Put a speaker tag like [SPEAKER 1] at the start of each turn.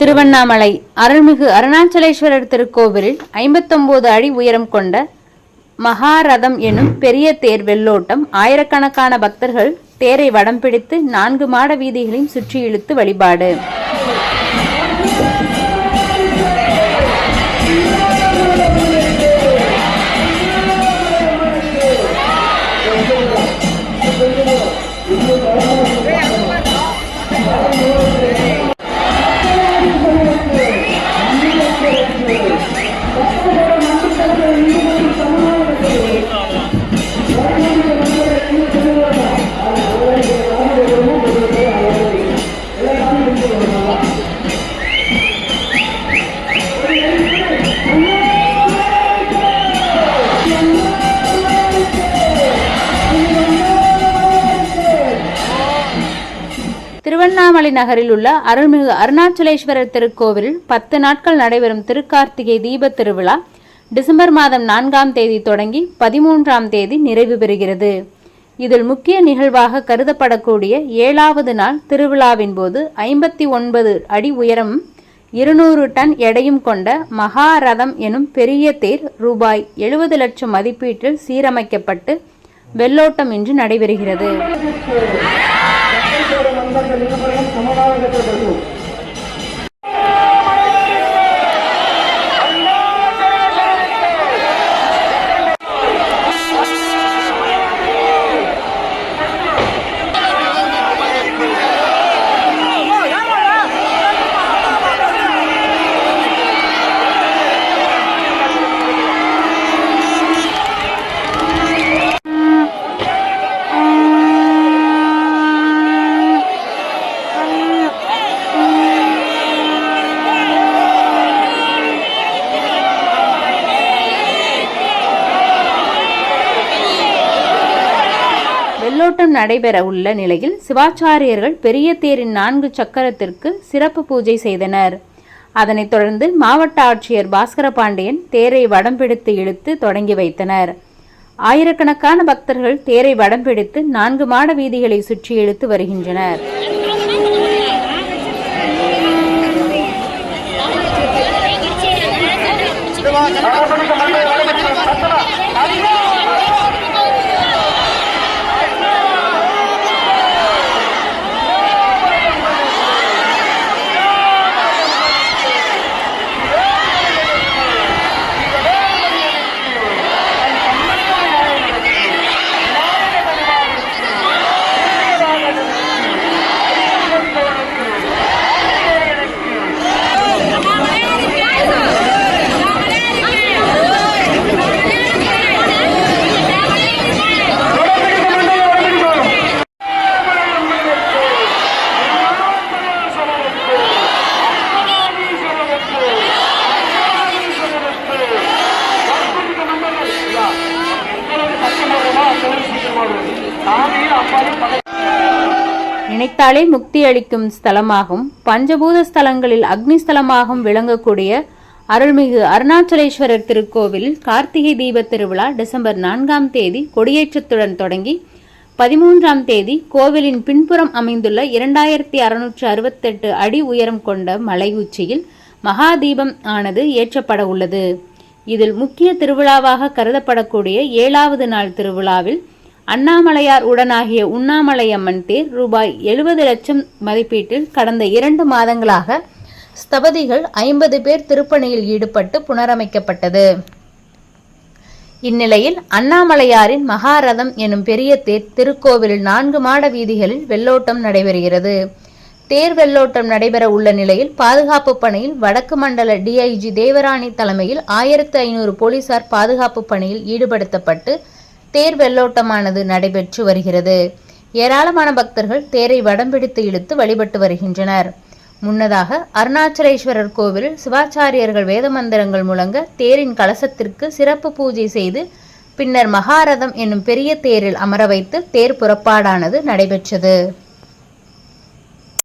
[SPEAKER 1] திருவண்ணாமலை அருள்மிகு அருணாச்சலேஸ்வரர் திருக்கோவிலில் ஐம்பத்தொன்பது அடி உயரம் கொண்ட மகாரதம் எனும் பெரிய தேர் வெள்ளோட்டம் ஆயிரக்கணக்கான பக்தர்கள் தேரை வடம் பிடித்து நான்கு மாட வீதிகளையும் சுற்றி இழுத்து வழிபாடு திருவண்ணாமலை நகரில் உள்ள அருள்மிகு அருணாச்சலேஸ்வரர் திருக்கோவிலில் பத்து நாட்கள் நடைபெறும் திருக்கார்த்திகை தீப திருவிழா டிசம்பர் மாதம் நான்காம் தேதி தொடங்கி பதிமூன்றாம் தேதி நிறைவு பெறுகிறது இதில் முக்கிய நிகழ்வாக கருதப்படக்கூடிய ஏழாவது நாள் திருவிழாவின் போது ஐம்பத்தி ஒன்பது அடி உயரம் இருநூறு டன் எடையும் கொண்ட மகாரதம் எனும் பெரிய தேர் ரூபாய் எழுபது லட்சம் மதிப்பீட்டில் சீரமைக்கப்பட்டு இன்று நடைபெறுகிறது సందర్భంగా నిలబడడం సమన్వయం పెట్టబడుతుంది திருமணம் நடைபெற உள்ள நிலையில் சிவாச்சாரியர்கள் பெரிய தேரின் நான்கு சக்கரத்திற்கு சிறப்பு பூஜை செய்தனர் அதனைத் தொடர்ந்து மாவட்ட ஆட்சியர் பாஸ்கர பாண்டியன் தேரை வடம் பிடித்து இழுத்து தொடங்கி வைத்தனர் ஆயிரக்கணக்கான பக்தர்கள் தேரை வடம் பிடித்து நான்கு மாட வீதிகளை சுற்றி இழுத்து வருகின்றனர் நினைத்தாலே முக்தி அளிக்கும் ஸ்தலமாகும் பஞ்சபூத ஸ்தலங்களில் அக்னி ஸ்தலமாகவும் விளங்கக்கூடிய அருள்மிகு அருணாச்சலேஸ்வரர் திருக்கோவில் கார்த்திகை தீப திருவிழா டிசம்பர் நான்காம் தேதி கொடியேற்றத்துடன் தொடங்கி பதிமூன்றாம் தேதி கோவிலின் பின்புறம் அமைந்துள்ள இரண்டாயிரத்தி அறுநூற்று அறுபத்தெட்டு அடி உயரம் கொண்ட மலை உச்சியில் மகாதீபம் ஆனது ஏற்றப்பட உள்ளது இதில் முக்கிய திருவிழாவாக கருதப்படக்கூடிய ஏழாவது நாள் திருவிழாவில் அண்ணாமலையார் உடனாகிய உண்ணாமலையம்மன் தேர் ரூபாய் எழுபது லட்சம் மதிப்பீட்டில் கடந்த இரண்டு மாதங்களாக ஸ்தபதிகள் ஐம்பது பேர் திருப்பணியில் ஈடுபட்டு புனரமைக்கப்பட்டது இந்நிலையில் அண்ணாமலையாரின் மகாரதம் எனும் பெரிய தேர் திருக்கோவில் நான்கு மாட வீதிகளில் வெள்ளோட்டம் நடைபெறுகிறது தேர் வெள்ளோட்டம் நடைபெற உள்ள நிலையில் பாதுகாப்பு பணியில் வடக்கு மண்டல டிஐஜி தேவராணி தலைமையில் ஆயிரத்து ஐநூறு போலீசார் பாதுகாப்பு பணியில் ஈடுபடுத்தப்பட்டு தேர் வெள்ளோட்டமானது நடைபெற்று வருகிறது ஏராளமான பக்தர்கள் தேரை வடம் பிடித்து இழுத்து வழிபட்டு வருகின்றனர் முன்னதாக அருணாச்சலேஸ்வரர் கோவிலில் சிவாச்சாரியர்கள் வேத மந்திரங்கள் முழங்க தேரின் கலசத்திற்கு சிறப்பு பூஜை செய்து பின்னர் மகாரதம் என்னும் பெரிய தேரில் அமர வைத்து தேர் புறப்பாடானது நடைபெற்றது